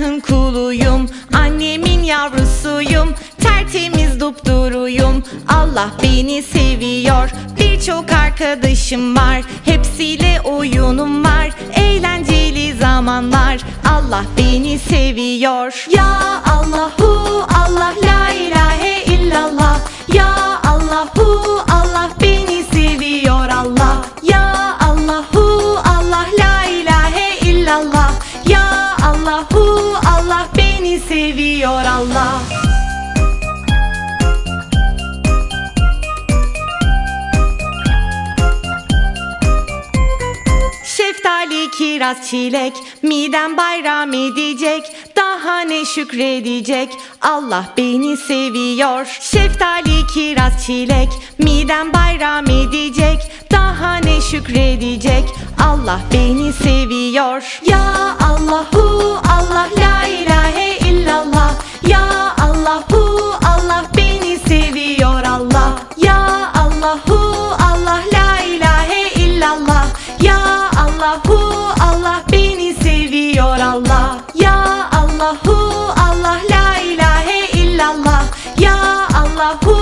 Allah'ın kuluyum Annemin yavrusuyum Tertemiz dupduruyum. Allah beni seviyor Birçok arkadaşım var Hepsiyle oyunum var Eğlenceli zamanlar. Allah beni seviyor. Ya Allahu Allah beni seviyor Allah. Şeftali, kiraz, çilek Midem bayram edecek Daha ne şükredecek? Allah beni seviyor. Şeftali, kiraz, çilek Midem bayram edecek Daha ne şükredecek? Allah beni seviyor. Ya Allah Allahu Allah beni seviyor Allah. Ya Allahu Allah la ilahe illallah. Ya Allahu